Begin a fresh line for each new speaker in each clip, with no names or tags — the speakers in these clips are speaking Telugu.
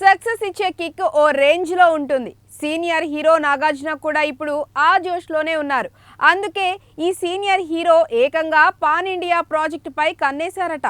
సక్సెస్ ఇచ్చే కిక్ ఓ రేంజ్లో ఉంటుంది. సీనియర్ హీరో నాగార్జున కూడా ఇప్పుడు ఆ జోష్లోనే ఉన్నారు. అందుకే ఈ సీనియర్ హీరో ఏకంగా పాన్ ఇండియా ప్రాజెక్టు పై కన్నేశారట.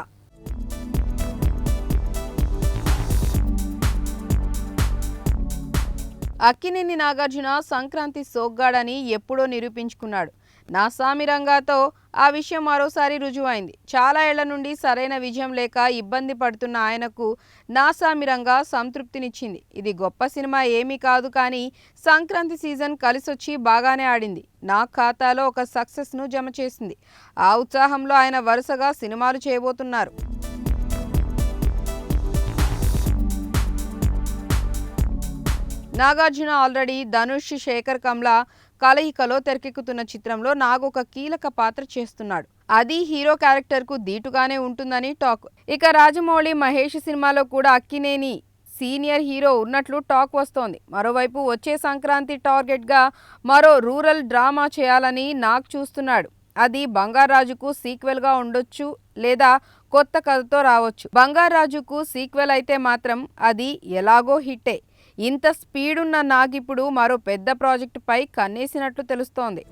అక్కినేని నాగార్జున సంక్రాంతి సోగ్గాడని ఎప్పుడో నిరూపించుకున్నాడు. నా సామిరంగాతో ఆ విషయం మరోసారి రుజువైంది. చాలా ఏళ్ళ నుండి సరైన విజయం లేక ఇబ్బంది పడుతున్న ఆయనకు నాసామి రంగా సంతృప్తినిచ్చింది. ఇది గొప్ప సినిమా ఏమీ కాదు కానీ సంక్రాంతి సీజన్ కలిసొచ్చి బాగానే ఆడింది. నా ఖాతాలో ఒక సక్సెస్ను జమ చేసింది. ఆ ఉత్సాహంలో ఆయన వరుసగా సినిమాలు చేయబోతున్నారు. నాగార్జున ఆల్రెడీ ధనుష్ శేఖర్ కమ్లా కలయికలో తెరకెక్కుతున్న చిత్రంలో నాగ్ ఒక కీలక పాత్ర చేస్తున్నాడు. అది హీరో క్యారెక్టర్కు దీటుగానే ఉంటుందని టాక్. ఇక రాజమౌళి మహేష్ సినిమాలో కూడా అక్కినేని సీనియర్ హీరో ఉన్నట్లు టాక్ వస్తోంది. మరోవైపు వచ్చే సంక్రాంతి టార్గెట్గా మరో రూరల్ డ్రామా చేయాలని నాగ్ చూస్తున్నాడు. అది బంగారాజుకు సీక్వెల్గా ఉండొచ్చు లేదా కొత్త కథతో రావచ్చు. బంగారాజుకు సీక్వెల్ అయితే మాత్రం అది ఎలాగో హిట్టే. ఇంత స్పీడ్ ఉన్న నాగిప్పుడు మరో పెద్ద ప్రాజెక్టుపై కన్నేసినట్లు తెలుస్తోంది.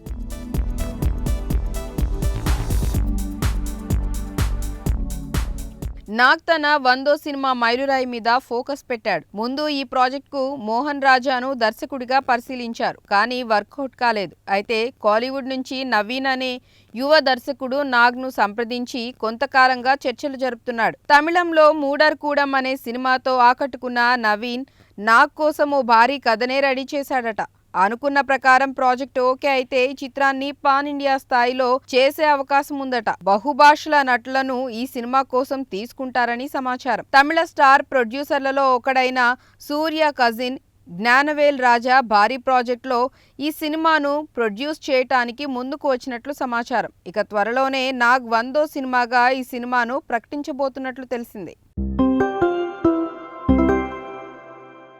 నాగ్ తన వందో సినిమా మైలురాయి మీద ఫోకస్ పెట్టాడు. ముందు ఈ ప్రాజెక్టుకు మోహన్ రాజాను దర్శకుడిగా పరిశీలించారు కానీ వర్కౌట్ కాలేదు. అయితే కాలీవుడ్ నుంచి నవీన్ అనే యువ దర్శకుడు నాగ్ను సంప్రదించి కొంతకాలంగా చర్చలు జరుపుతున్నాడు. తమిళంలో మూడర్ కూడం అనే సినిమాతో ఆకట్టుకున్న నవీన్ నాగ్ కోసం ఓ భారీ కథనే రెడీ చేశాడట. అనుకున్న ప్రకారం ప్రాజెక్ట్ ఓకే అయితే ఈ చిత్రాన్ని పాన్ ఇండియా స్థాయిలో చేసే అవకాశం ఉందట. బహుభాషల నటులను ఈ సినిమా కోసం తీసుకుంటారని సమాచారం. తమిళ స్టార్ ప్రొడ్యూసర్లలో ఒకడైన సూర్య కజిన్ జ్ఞానవేల్ రాజా భారీ ప్రాజెక్టులో ఈ సినిమాను ప్రొడ్యూస్ చేయటానికి ముందుకు వచ్చినట్లు సమాచారం. ఇక త్వరలోనే నాగ్ వందో సినిమాగా ఈ సినిమాను ప్రకటించబోతున్నట్లు తెలిసింది.